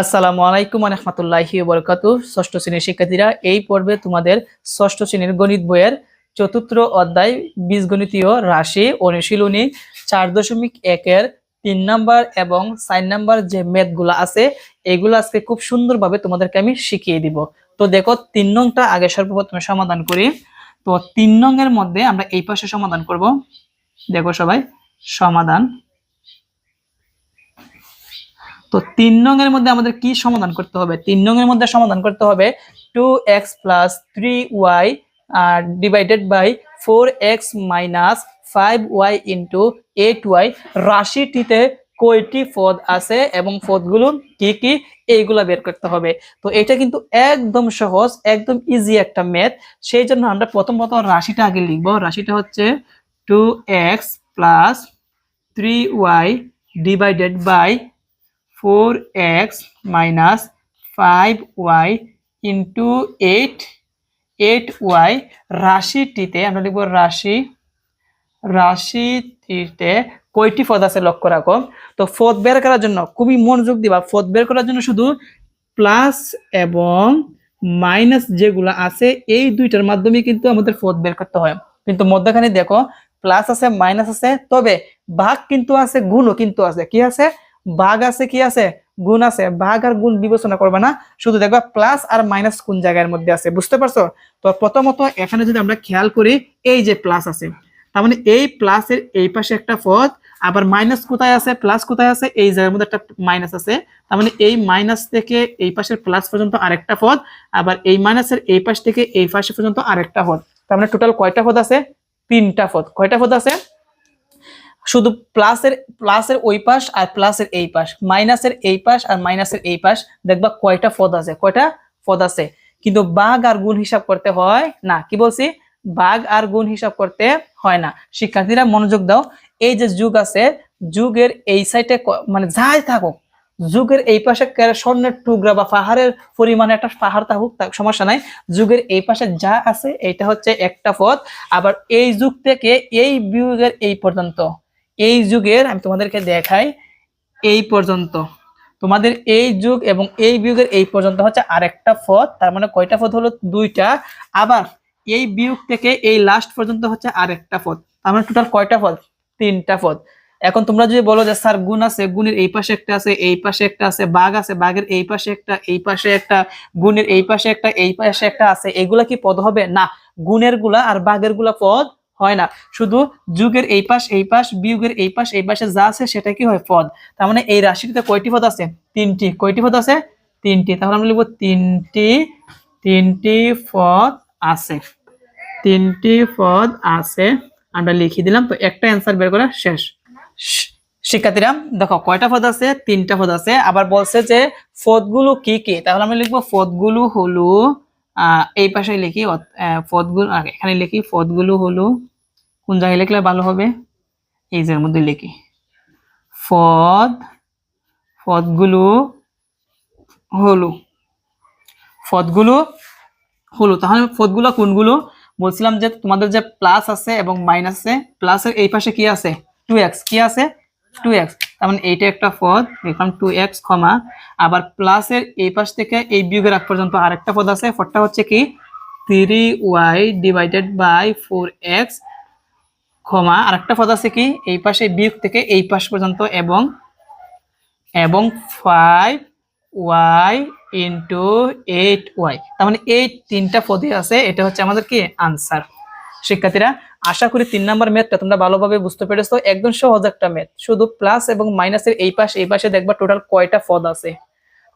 আসসালামু আলাইকুম রহমতুল্লাহি বরকাতু ষষ্ঠ শ্রেণির শিক্ষার্থীরা, এই পর্বে তোমাদের ষষ্ঠ শ্রেণির গণিত বইয়ের চতুর্থ অধ্যায় বীজগণিতীয় রাশি অনুশীলনী চার দশমিক একের তিন নাম্বার এবং চার নাম্বার যে ম্যাথগুলো আছে, এগুলো আজকে খুব সুন্দরভাবে তোমাদেরকে আমি শিখিয়ে দিব। তো দেখো, তিন নংটা আগে সর্বপ্রথমে সমাধান করি। তো তিন নং এর মধ্যে আমরা এই পাশে সমাধান করব। দেখো সবাই, সমাধান তো তিন নং এর মধ্যে আমাদের কি সমাধান করতে হবে? তিন নং এর মধ্যে সমাধান করতে হবে two x plus three y R divided by four x minus five y into eight y রাশিটিতে কয়টি পদ আছে এবং পদগুলো কি কি? এইগুলা বের করতে হবে। তো এটা কিন্তু একদম সহজ, একদম ইজি একটা ম্যাথ সেই জন্য আমরা প্রথম প্রথম রাশিটা আগে লিখব। রাশিটা হচ্ছে two x plus three y divided by four x minus five y into eight eight y রাশিটিতে, আমরা লিখব রাশি, রাশিটিতে কয়টি পদ আছে লক্ষ্য রাখো? তো পদ বের করার জন্য, খুবই মনোযোগ দিবা, পদ বের করার জন্য শুধু প্লাস এবং মাইনাস যেগুলো আছে, এই দুইটার মাধ্যমে কিন্তু আমাদের পদ বের করতে হয়। কিন্তু মধ্যখানে দেখো প্লাস আছে মাইনাস আছে, তবে ভাগ কিন্তু আছে, গুণও কিন্তু আছে, কি আছে? ভাগ আছে কি আছে? গুণ আছে। ভাগ আর গুণ বিবেচনা করবে না। শুধু দেখবা প্লাস আর মাইনাস কোন জায়গার মধ্যে আছে। বুঝতে পারছ? তো প্রথমত এখানে যদি আমরা খেয়াল করি, এই যে প্লাস আছে। তার মানে এই প্লাসের এই পাশে একটা পদ আবার মাইনাস কোথায় আছে? প্লাস কোথায় আছে? এই জায়গার মধ্যে একটা মাইনাস আছে। তার মানে এই মাইনাস থেকে এই পাশের প্লাস পর্যন্ত আরেকটা পদ আবার এই মাইনাসের এই পাশ থেকে এই পাশে পর্যন্ত আরেকটা পদ তার মানে টোটাল কয়টা পদ আছে? তিনটা পদ কয়টা পদ আছে? শুধু প্লাসের প্লাসের ওই পাশ আর প্লাসের এই পাশ। মাইনাসের এই পাশ আর মাইনাসের এই পাশ। দেখবা কয়টা পদ আছে, কয়টা পদ আছে? কিন্তু বাঘ আর গুণ হিসাব করতে হয় না। কি বলছি? বাঘ আর গুণ হিসাব করতে হয় না। শিক্ষার্থীরা মনোযোগ দাও। এই যে যুগ আছে, যুগের এই সাইডে মানে যাই থাকুক, যুগের এই পাশে স্বর্ণের টুকরা বা পাহাড়ের পরিমাণে একটা পাহাড় থাকুক সমস্যা নাই। যুগের এই পাশে যা আছে এটা হচ্ছে একটা পথ আবার এই যুগ থেকে এই বিয়োগের এই পর্যন্ত। এই যুগের, আমি তোমাদেরকে দেখাই এই পর্যন্ত। তোমাদের এই যুগ এবং এই বিয়োগের এই পর্যন্ত হচ্ছে আরেকটা পদ তার মানে কয়টা পদ হলো? দুইটা। আবার এই বিয়োগ থেকে এই লাস্ট পর্যন্ত হচ্ছে আরেকটা পদ তার মানে টোটাল কয়টা পদ তিনটা পদ এখন তোমরা যদি বলো যে, স্যার, গুণ আছে, গুণের এই পাশে একটা আছে, এই পাশে একটা আছে, বাঘ আছে, বাঘের এই পাশে একটা, এই পাশে একটা, গুণের এই পাশে একটা, এই পাশে একটা আছে, এগুলা কি পদ হবে? না গুণেরগুলা আর বাঘেরগুলা পদ হয় না। শুধু যুগের এই পাশ এই পাশ, বিয়োগের এই পাশ, এই পাশে যা আছে সেটা কি হয়? পদ। তার মানে এই রাশিটিতে কয়টি পদ আছে? তিনটি। কয়টি পদ আছে? তিনটি। তাহলে আমরা লিখব তিনটি তিনটি পদ আছে। তিনটি পদ আছে। আমরা লিখে দিলাম। তো একটা অ্যান্সার বের করা শেষ। শিক্ষার্থীরা, দেখো কয়টা পদ আছে? তিনটা পদ আছে। আবার বলছে যে পদগুলো কি কি? তাহলে আমি লিখব পদগুলো হলো এই পাশে লিখি পদগুলো এখানে লিখি, পদগুলো হলো, কোন জায়গায় লিখলে ভালো হবে? এই জায়গার মধ্যে লিখি। পদ, পদগুলো হলো পদগুলো হলো। তাহলে পদগুলো কোনগুলো? বলছিলাম যে তোমাদের যে প্লাস আছে এবং মাইনাস আছে প্লাসের এই পাশে কি আছে? টু এক্স কি আছে? টু এক্স তার মানে এইটা একটা পদ লিখলাম টু এক্স ক্ষমা আবার প্লাসের এই পাশ থেকে এই বিয়োগের আগ পর্যন্ত আরেকটা পদ আছে, পদটা হচ্ছে কি? Three y divided by four x ক্ষমা আরেকটা পদ আছে কি? এই পাশে বিয়োগ থেকে এই পাশ পর্যন্ত এবং এবং five y into eight y তার মানে এই তিনটা পদে আছে, এটা হচ্ছে আমাদের কি? আনসার শিক্ষার্থীরা, আশা করি তিন নাম্বার ম্যাথটা তোমরা ভালোভাবে বুঝতে পেরেছ। একদম সহজ একটা ম্যাথ। শুধু প্লাস এবং মাইনাসের এই পাশ, এই পাশে দেখবা টোটাল কয়টা পদ আছে?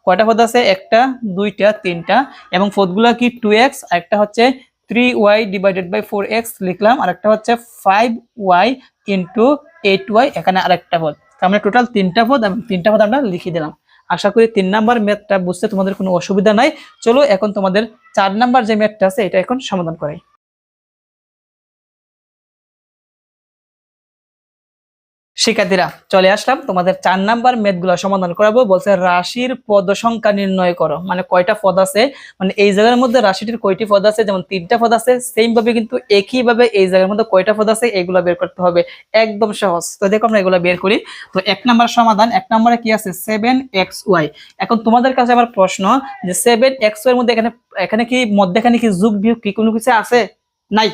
কয়টা পদ আছে? একটা, দুইটা, তিনটা এবং পদগুলো কি টু এক্স একটা হচ্ছে three y divided by four x লিখলাম আর একটা হচ্ছে five y into eight y এখানে আরেকটা পদ। মানে টোটাল তিনটা পদ এবং তিনটা পদ আমরা লিখে দিলাম। আশা করি তিন নাম্বার ম্যাথটা বুঝতে তোমাদের কোনো অসুবিধা নাই। চলো এখন তোমাদের চার নাম্বার যে ম্যাথটা আছে, এটা এখন সমাধান করাই। শিক্ষার্থীরা, চলে আসলাম। তোমাদের চার নাম্বার ম্যাথগুলো সমাধান করাবো। বলছে রাশির পদ সংখ্যা নির্ণয় করো। মানে কয়টা পদ আছে? মানে এই জায়গার মধ্যে রাশিটির কয়টি পদ আছে? যেমন তিনটা পদ আছে সেম ভাবে কিন্তু একই ভাবে এই জায়গার মধ্যে কয়টা পদ আছে এগুলো বের করতে হবে। একদম সহজ। তো দেখো আমরা এগুলো বের করি। তো এক নাম্বার সমাধান, এক নম্বরে কি আছে? সেভেন এক্স ওয়াই এখন তোমাদের কাছে আমার প্রশ্ন যে সেভেন এক্স ওয়াই মধ্যে এখানে এখানে কি মধ্যেখানে কি যুগ বিয়োগ কি কোনো কিছু আছে? নাই।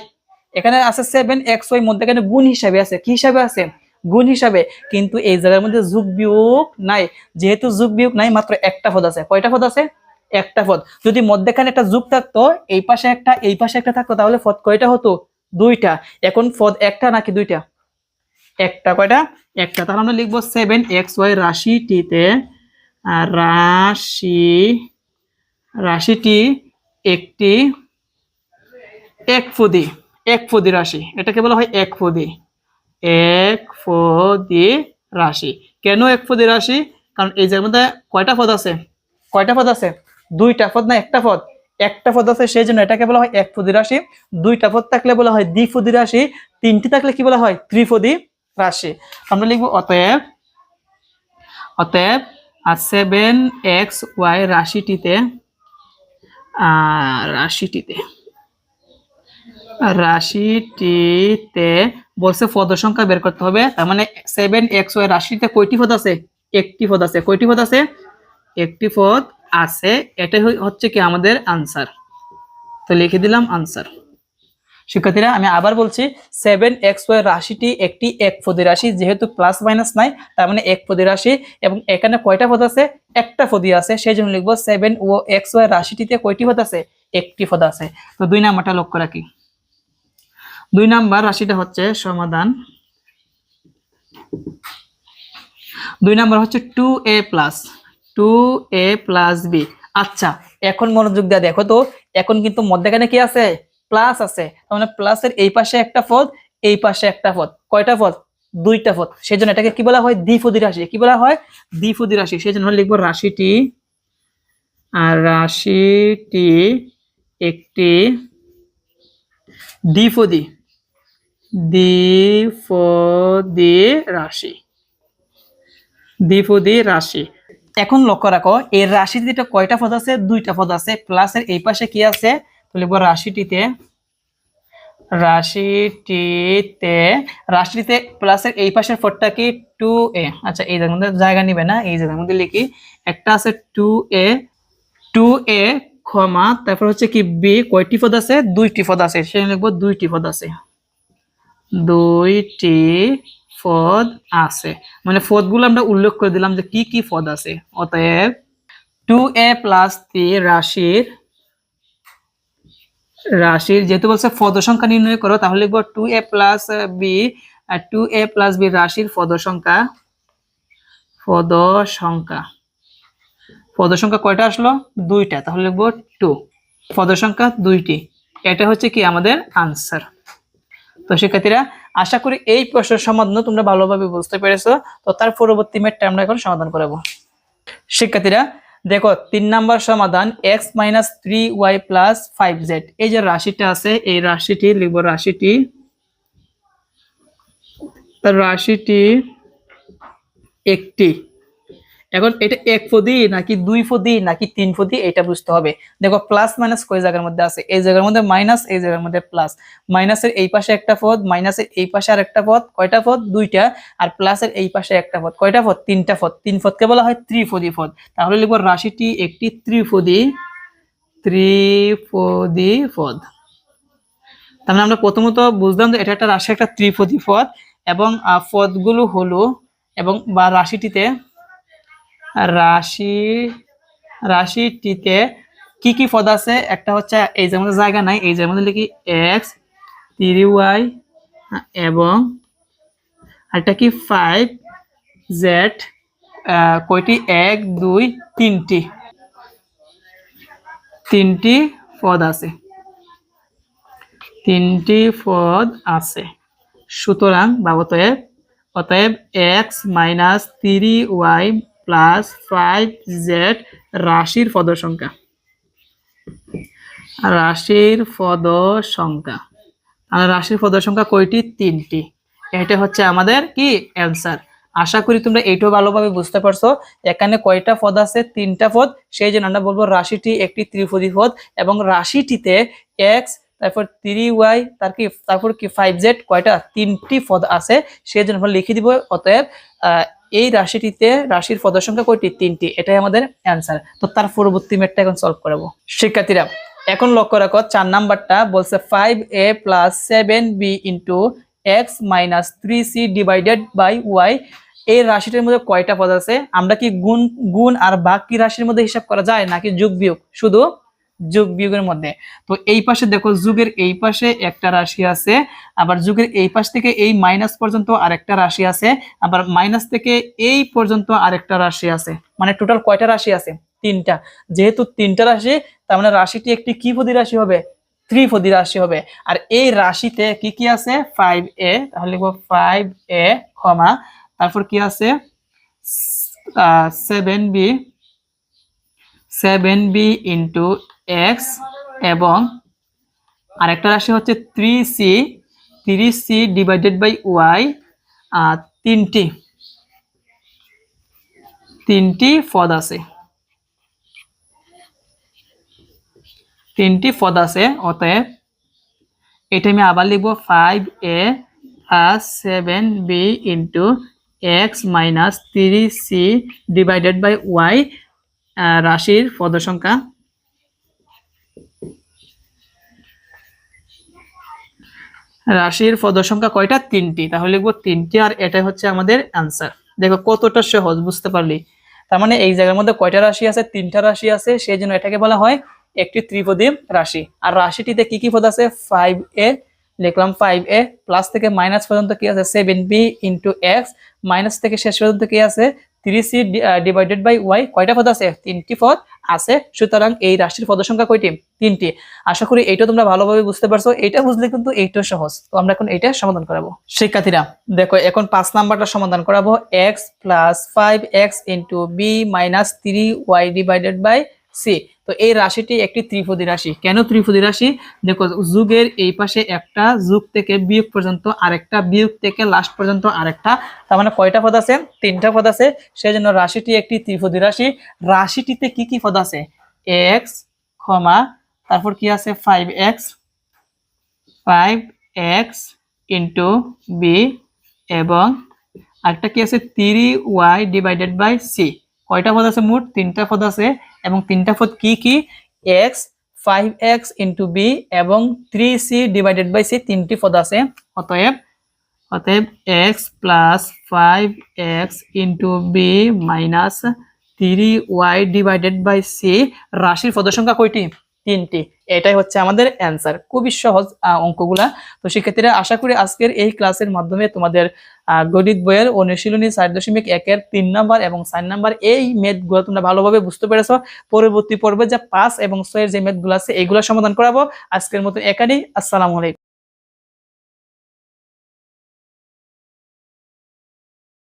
এখানে আছে সেভেন এক্স ওয়াই মধ্যেখানে গুণ হিসাবে আছে। কি হিসাবে আছে? গুণ হিসাবে, কিন্তু এই জায়গার মধ্যে যুগ বিয়োগ নাই। যেহেতু যুগ বিয়োগ নাই, মাত্র একটা পদ আছে। কয়টা পদ আছে? একটা পদ। যদি মধ্যেখানে একটা যুগ থাকতো, এই পাশে একটা, এই পাশে একটা থাকতো, তাহলে পদ কয়টা হতো? দুইটা। এখন পদ একটা নাকি দুইটা? একটা। কয়টা? একটা। তাহলে আমরা লিখব সেভেন এক্স ওয়াই রাশিটিতে রাশি, রাশিটি একটি এক ফদি এক ফদি রাশি। এটাকে বলা হয় এক ফদি এক ফদি রাশি। কেন এক ফদি রাশি? কারণ এই জায়গার মধ্যে কয়টা পদ আছে? কয়টা পদ আছে? দুইটা পদ না, একটা পদ? একটা পদ আছে, সেই জন্য এটাকে বলা হয় এক ফদি রাশি। দুইটা পদ থাকলে বলা হয় দ্বিফদি রাশি, তিনটি থাকলে কি বলা হয়? ত্রিফদি রাশি। আমরা লিখব অতএব অতএব আর সেভেন এক্স ওয়াই রাশিটিতে রাশিটিতে। রাশিটিতে বলছে পদ সংখ্যা বের করতে হবে। তার মানে সেভেন এক্স ওয়াই রাশিতে কয়টি পদ আছে? একটি পদ আছে। কয়টি পদ আছে? একটি পদ আছে। এটাই হচ্ছে কি আমাদের আনসার তো লিখে দিলাম আনসার শিক্ষার্থীরা, আমি আবার বলছি সেভেন এক্স ওয়াই রাশিটি একটি এক পদী রাশি, যেহেতু প্লাস মাইনাস নাই, তার মানে এক পদী রাশি, এবং এখানে কয়টা পদ আছে? একটা পদী আছে। সেই জন্য লিখব সেভেন ও এক্স ওয়াই রাশিটিতে কয়টি পদ আছে? একটি পদ আছে। তো দুই নাম্বারটা লক্ষ্য রাখি। দুই নাম্বার রাশিটা হচ্ছে সমাধান। দুই নাম্বার হচ্ছে two a plus, two a plus b. আচ্ছা এখন মনোযোগ দিয়ে দেখো তো, এখন কিন্তু মধ্যেখানে কি আছে? প্লাস আছে। মানে প্লাসের এই পাশে একটা পদ, এই পাশে একটা পদ। কয়টা পদ? দুইটা পদ। সেই জন্য এটাকে কি বলা হয়? দ্বিপদী রাশি। কি বলা হয়? দ্বিপদী রাশি। সেই জন্য লিখব রাশিটি, আর রাশিটি একটি দ্বিপদী। দ্বিপদী রাশি। দ্বিপদী রাশি। এখন লক্ষ্য রাখো, এই রাশিটিতে কয়টা পদ আছে? দুইটা পদ আছে। প্লাসের এই পাশে কি আছে? লিখব রাশিটিতে। রাশিটিতে রাশিটিতে প্লাসের এই পাশের পদটা কি? টু এ আচ্ছা এই জায়গার মধ্যে জায়গা নিবে না, এই জায়গার মধ্যে লিখি। একটা আছে টু এ টু এ ক্ষমা, তারপর হচ্ছে কি বি কয়টি পদ আছে? দুইটি পদ আছে। সে লিখব দুইটি পদ আছে। দুইটি পদ আছে। মানে পদগুলো আমরা উল্লেখ করে দিলাম যে কি কি পদ আছে। অতএব টু এ প্লাস থ্রি রাশির রাশির যেহেতু বলছে পদ সংখ্যা নির্ণয় করো, তাহলে লিখব টু এ প্লাস বি আর টু এ প্লাস বি রাশির পদ সংখ্যা পদ সংখ্যা। পদ সংখ্যা কয়টা আসলো? দুইটা। তাহলে লিখব টু পদ সংখ্যা দুইটি। এটা হচ্ছে কি আমাদের আনসার তো শিক্ষার্থীরা, আশা করি এই প্রশ্নের সমাধান তোমরা ভালোভাবে বুঝতে পেরেছ। তো তার পরবর্তী ম্যাটটা আমরা এখন সমাধান করাবো। শিক্ষার্থীরা, দেখো, তিন নাম্বার সমাধান x minus three y plus five z এই যে রাশিটা আছে, এই রাশিটি, লিখব রাশিটি। রাশিটি একটি। এখন এটা এক ফদি নাকি দুই ফদি নাকি তিন ফদি এটা বুঝতে হবে। দেখো প্লাস মাইনাস কয় জায়গার মধ্যে আছে? এই জায়গার মধ্যে মাইনাস এই জায়গার মধ্যে প্লাস মাইনাসের এই পাশে একটা পদ মাইনাসের এই পাশে আর একটা পদ, কয়টা পদ? দুইটা। আর প্লাসের এই পাশে একটা পদ, কয়টা পদ? তিনটা পদ। তিন পদকে বলা হয় ত্রিপদী পদ। তাহলে লিখব রাশিটি একটি ত্রিপদী ত্রিপদী পদ। তার মানে আমরা প্রথমত বুঝলাম যে এটা একটা রাশি একটা ত্রিপদী পদ এবং পদগুলো হলো এবং বা রাশিটিতে রাশি, রাশিটিতে কি কি পদ আছে? একটা হচ্ছে এই যে আমাদের জায়গা নাই, এই যে আমাদের লিখি এক্স থ্রি ওয়াই এবং আরেকটা কি? ফাইভ জেড কয়টি? এক, দুই, তিনটি। তিনটি পদ আছে। তিনটি পদ আছে। সুতরাং বা অতএব অতএব x minus three y plus five z রাশির পদ সংখ্যা। রাশির পদ সংখ্যা। আর রাশির পদ সংখ্যা কয়টি? তিনটি। এটা হচ্ছে আমাদের কি? অ্যান্সার আশা করি তোমরা এইটাও ভালোভাবে বুঝতে পারছ। এখানে কয়টা পদ আছে? তিনটা পদ। সেই জন্য আমরা বলব রাশিটি একটি ত্রিপদী পদ এবং রাশিটিতে এক্স তারপর থ্রি ওয়াই তার কি, তারপর কি ফাইভ জেড কয়টা? তিনটি পদ আছে। সেই জন্য লিখে দিব, অতএব এই রাশিটিতে রাশির পদের সংখ্যা কয়টি? তিনটি। এটাই আমাদের অ্যান্সার তো তার পরবর্তী ম্যাটটা এখন সলভ করাবো। শিক্ষার্থীরা, এখন লক্ষ্য রাখো, চার নাম্বারটা বলছে five a plus seven b into x minus three c divided by y এই রাশিটির মধ্যে কয়টা পদ আছে? আমরা কি গুণ গুণ আর বাকি রাশির মধ্যে হিসাব করা যায় নাকি যোগ বিয়োগ শুধু যোগ বিয়োগের মধ্যে। তো এই পাশে দেখো যুগের এই পাশে একটা রাশি আছে, আবার যুগের এই পাশ থেকে এই মাইনাস পর্যন্ত আরেকটা রাশি আছে, আবার মাইনাস থেকে এই পর্যন্ত আরেকটা রাশি আছে। মানে টোটাল কয়টা রাশি আছে? তিনটা। যেহেতু তিনটা রাশি, তার মানে রাশিটি একটি কি পদী রাশি হবে, ত্রিপদী রাশি হবে। আর এই রাশিতে কি কি আছে? ফাইভ এ তাহলে লিখব ফাইভ এ ক্ষমা তারপর কি আছে? Seven b seven b into x এবং আরেকটা রাশি হচ্ছে three c three c divided by y তিনটি তিনটি পদ আছে। তিনটি পদ আছে, অতএব এটা আমি আবার লিখব five a plus seven b into x minus three c divided by y রাশির পদ সংখ্যা। রাশির পদ সংখ্যা কয়টা? তিনটি। তাহলে লিখব তিনটি আর এটাই হচ্ছে আমাদের অ্যান্সার দেখো কতটা সহজ, বুঝতে পারলি? তার মানে এই জায়গার মধ্যে কয়টা রাশি আছে? তিনটা রাশি আছে, সেই জন্য এটাকে বলা হয় একটি ত্রিপদী রাশি। আর রাশিটিতে কি কি পদ আছে? ফাইভ এ লিখলাম ফাইভ এ প্লাস থেকে মাইনাস পর্যন্ত কি আছে? Seven b into x minus থেকে শেষ পর্যন্ত কি আছে? থ্রি ডিভাইডেড বাই ওয়াই কয়টা পদ আছে? তিনটি পদ আছে। সুতরাং এই রাশির পদ সংখ্যা কয়টি? তিনটি। আশা করি এইটা তোমরা ভালোভাবে বুঝতে পারছ। এটা বুঝলে কিন্তু এইটাও সহজ। তো আমরা এখন এইটা সমাধান করাবো। শিক্ষার্থীরা, দেখো, এখন পাঁচ নাম্বারটা সমাধান করাবো। X plus five x into b minus three y divided by c. তো এই রাশিটি একটি ত্রিপদী রাশি। কেন ত্রিপদী রাশি? দেখো, যুগের এই পাশে একটা, যুগ থেকে বিয়োগ পর্যন্ত আরেকটা, বিয়োগ থেকে লাস্ট পর্যন্ত আরেকটা। তার মানে কয়টা পদ আছে? তিনটা পদ আছে। সেই জন্য রাশিটি একটি ত্রিপদী রাশি। রাশিটিতে কি কি পদ আছে? এক্স ক্ষমা তারপর কি আছে? Five x five x into b এবং আরেকটা কি আছে? Three y divided by c কয়টা পদ আছে মোট? তিনটা পদ আছে। এবং তিনটা পদ কি কি? X, five x into b এবং three c divided by c তিনটি পদ আছে। অতএব অতএব x plus five x into b minus three y divided by c রাশির পদ সংখ্যা কয়টি? তিনটি। এটাই হচ্ছে আমাদের অ্যান্সার খুবই সহজ অঙ্কগুলা। তো শিক্ষার্থীরা, আশা করি আজকের এই ক্লাসের মাধ্যমে তোমাদের গণিত বইয়ের অনুশীলনী চার দশমিক একের তিন নাম্বার এবং চার নাম্বার এই মেদগুলো তোমরা ভালোভাবে বুঝতে পেরেছ। পরবর্তী পর্বে যা পাঁচ এবং ছয়ের যে মেদগুলো আছে এইগুলো সমাধান করাবো। আজকের মতো একানি আসসালামু আলাইকুম।